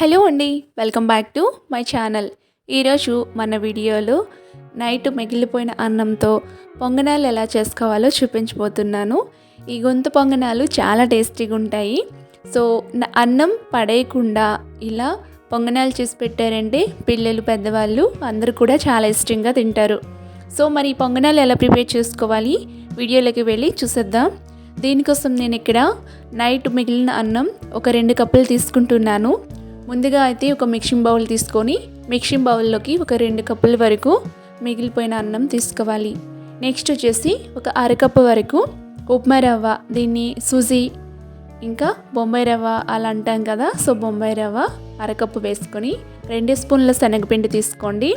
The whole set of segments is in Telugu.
హలో అండి welcome back to my channel. ఈరోజు మన వీడియోలో నైట్ మిగిలిపోయిన అన్నంతో పొంగనాలు ఎలా చేసుకోవాలో చూపించబోతున్నాను. ఈ గొంతు పొంగనాలు చాలా టేస్టీగా ఉంటాయి. సో అన్నం పడేయకుండా ఇలా పొంగనాలు చేసి పెట్టారంటే పిల్లలు పెద్దవాళ్ళు అందరూ కూడా చాలా ఇష్టంగా తింటారు. సో మరి ఈ పొంగనాలు ఎలా ప్రిపేర్ చేసుకోవాలి? వీడియోలోకి వెళ్ళి చూసేద్దాం. దీనికోసం నేను ఇక్కడ నైట్ మిగిలిన అన్నం ఒక రెండు కప్పులు తీసుకుంటున్నాను. ముందుగా అయితే ఒక మిక్సింగ్ బౌల్ తీసుకొని మిక్సింగ్ బౌల్లోకి ఒక రెండు కప్పుల వరకు మిగిలిపోయిన అన్నం తీసుకోవాలి. నెక్స్ట్ వచ్చేసి ఒక అరకప్పు వరకు ఉప్మా రవ్వ దీన్ని సుజీ ఇంకా బొంబాయి రవ్వ అలా అంటాం కదా సో బొంబాయి రవ్వ అరకప్పు వేసుకొని రెండు స్పూన్ల శనగపిండి తీసుకోండి.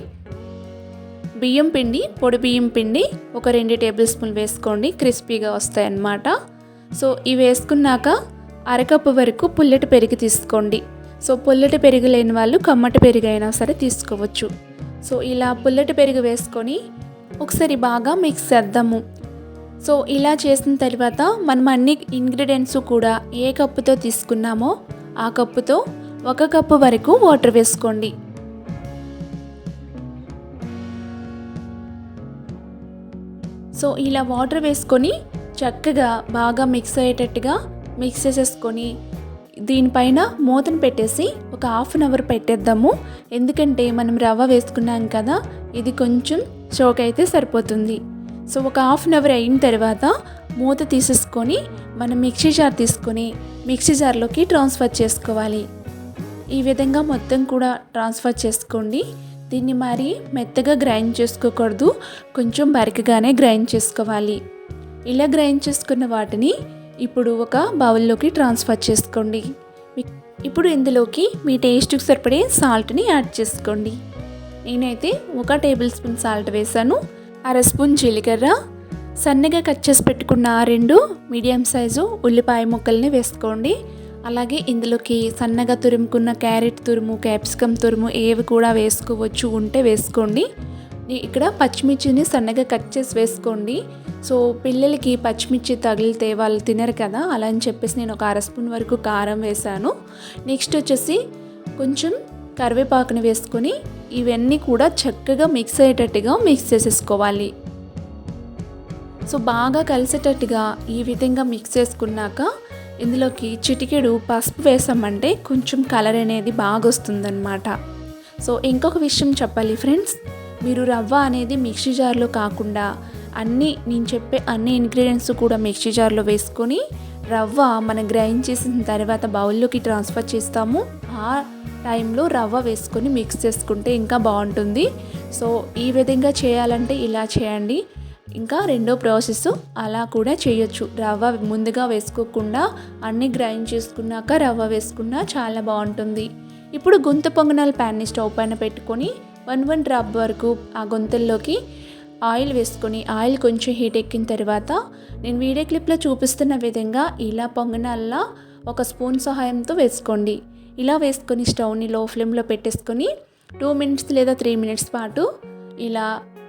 బియ్యం పిండి పొడి బియ్యం పిండి ఒక రెండు టేబుల్ స్పూన్ వేసుకోండి క్రిస్పీగా వస్తాయన్నమాట. సో ఇవి వేసుకున్నాక అరకప్పు వరకు పుల్లటి పెరుగు తీసుకోండి. సో పుల్లటి పెరుగు లేని వాళ్ళు కమ్మటి పెరుగు అయినా సరే తీసుకోవచ్చు. సో ఇలా పుల్లటి పెరుగు వేసుకొని ఒకసారి బాగా మిక్స్ చేద్దాము. సో ఇలా చేసిన తర్వాత మనం అన్ని ఇంగ్రీడియంట్స్ కూడా ఏ కప్పుతో తీసుకున్నామో ఆ కప్పుతో ఒక కప్పు వరకు వాటర్ వేసుకోండి. సో ఇలా వాటర్ వేసుకొని చక్కగా బాగా మిక్స్ అయ్యేటట్టుగా మిక్స్ చేసేసుకొని దీనిపైన మూతను పెట్టేసి ఒక హాఫ్ అన్ అవర్ పెట్టేద్దాము. ఎందుకంటే మనం రవ్వ వేసుకున్నాం కదా ఇది కొంచెం షోక్ అయితే సరిపోతుంది. సో ఒక హాఫ్ అన్ అవర్ అయిన తర్వాత మూత తీసేసుకొని మనం మిక్సీ జార్ తీసుకొని మిక్సీ జార్లోకి ట్రాన్స్ఫర్ చేసుకోవాలి. ఈ విధంగా మొత్తం కూడా ట్రాన్స్ఫర్ చేసుకోండి. దీన్ని మరి మెత్తగా గ్రైండ్ చేసుకోకూడదు కొంచెం బరికగానే గ్రైండ్ చేసుకోవాలి. ఇలా గ్రైండ్ చేసుకున్న వాటిని ఇప్పుడు ఒక బౌల్లోకి ట్రాన్స్ఫర్ చేసుకోండి. ఇప్పుడు ఇందులోకి మీ టేస్ట్కి సరిపడే సాల్ట్ని యాడ్ చేసుకోండి. నేనైతే ఒక టేబుల్ స్పూన్ సాల్ట్ వేసాను. అర స్పూన్ జీలకర్ర. సన్నగా కట్ చేసి పెట్టుకున్న ఆ రెండు మీడియం సైజు ఉల్లిపాయ ముక్కల్ని వేసుకోండి. అలాగే ఇందులోకి సన్నగా తురుముకున్న క్యారెట్ తురుము క్యాప్సికమ్ తురుము ఏవి కూడా వేసుకోవచ్చు ఉంటే వేసుకోండి. ఇక్కడ పచ్చిమిర్చిని సన్నగా కట్ చేసి వేసుకోండి. సో పిల్లలకి పచ్చిమిర్చి తగిలితే వాళ్ళు తినరు కదా అలా అని చెప్పేసి నేను ఒక అర స్పూన్ వరకు కారం వేసాను నెక్స్ట్ వచ్చేసి కొంచెం కరివేపాకుని వేసుకొని ఇవన్నీ కూడా చక్కగా మిక్స్ అయ్యేటట్టుగా మిక్స్ చేసేసుకోవాలి. సో బాగా కలిసేటట్టుగా ఈ విధంగా మిక్స్ చేసుకున్నాక ఇందులోకి చిటికెడు పసుపు వేసామంటే కొంచెం కలర్ అనేది బాగా వస్తుందన్నమాట. సో ఇంకొక విషయం చెప్పాలి ఫ్రెండ్స్ మీరు రవ్వ అనేది మిక్సీ జార్లో కాకుండా అన్నీ నేను చెప్పే అన్ని ఇంగ్రీడియంట్స్ కూడా మిక్సీ జార్లో వేసుకొని రవ్వ మనం గ్రైండ్ చేసిన తర్వాత బౌల్లోకి ట్రాన్స్ఫర్ చేస్తాము. ఆ టైంలో రవ్వ వేసుకొని మిక్స్ చేసుకుంటే ఇంకా బాగుంటుంది. సో ఈ విధంగా చేయాలంటే ఇలా చేయండి. ఇంకా రెండో ప్రాసెస్ అలా కూడా చేయొచ్చు. రవ్వ ముందుగా వేసుకోకుండా అన్ని గ్రైండ్ చేసుకున్నాక రవ్వ వేసుకున్నా చాలా బాగుంటుంది. ఇప్పుడు గొంతు పొంగనాల ప్యాన్ని స్టవ్ పైన పెట్టుకొని వన్ వన్ డ్రాప్ వరకు ఆ గొంతుల్లోకి ఆయిల్ వేసుకొని ఆయిల్ కొంచెం హీట్ ఎక్కిన తర్వాత నేను వీడియో క్లిప్లో చూపిస్తున్న విధంగా ఇలా పొంగనల్లా ఒక స్పూన్ సహాయంతో వేసుకోండి. ఇలా వేసుకొని స్టవ్ని లో ఫ్లేమ్లో పెట్టేసుకొని టూ మినిట్స్ లేదా త్రీ మినిట్స్ పాటు ఇలా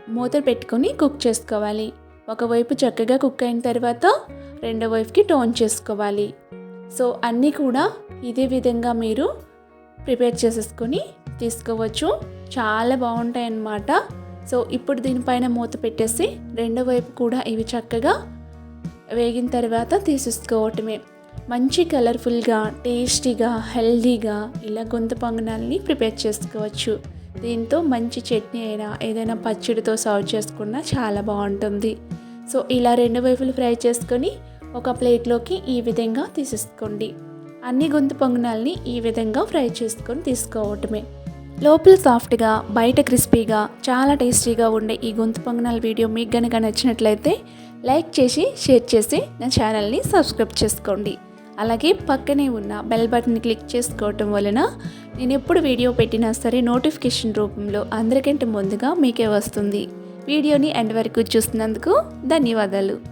మూత పెట్టుకొని కుక్ చేసుకోవాలి. ఒకవైపు చక్కగా కుక్ అయిన తర్వాత రెండో వైపుకి టోన్ చేసుకోవాలి. సో అన్నీ కూడా ఇదే విధంగా మీరు ప్రిపేర్ చేసేసుకొని తీసుకోవచ్చు. చాలా బాగుంటాయి అన్నమాట సో ఇప్పుడు దీనిపైన మూత పెట్టేసి రెండో వైపు కూడా ఇవి చక్కగా వేగిన తర్వాత తీసేసుకోవటమే. మంచి కలర్ఫుల్గా టేస్టీగా హెల్దీగా ఇలా గొంతు పొంగనాల్ని ప్రిపేర్ చేసుకోవచ్చు. దీంతో మంచి చట్నీ అయినా ఏదైనా పచ్చడితో సర్వ్ చేసుకున్నా చాలా బాగుంటుంది. సో ఇలా రెండు వైపులు ఫ్రై చేసుకొని ఒక ప్లేట్లోకి ఈ విధంగా తీసేసుకోండి. అన్ని గొంతు పొంగనాల్ని ఈ విధంగా ఫ్రై చేసుకొని తీసుకోవటమే. లోపల సాఫ్ట్గా బయట క్రిస్పీగా చాలా టేస్టీగా ఉండే ఈ గొంతు పొంగనాల వీడియో మీకు కనుక నచ్చినట్లయితే లైక్ చేసి షేర్ చేసి నా ఛానల్ని సబ్స్క్రైబ్ చేసుకోండి. అలాగే పక్కనే ఉన్న బెల్ బటన్ క్లిక్ చేసుకోవటం వలన నేను ఎప్పుడు వీడియో పెట్టినా సరే నోటిఫికేషన్ రూపంలో అందరికంటే ముందుగా మీకే వస్తుంది. వీడియోని ఎండ్ వరకు చూసినందుకు ధన్యవాదాలు.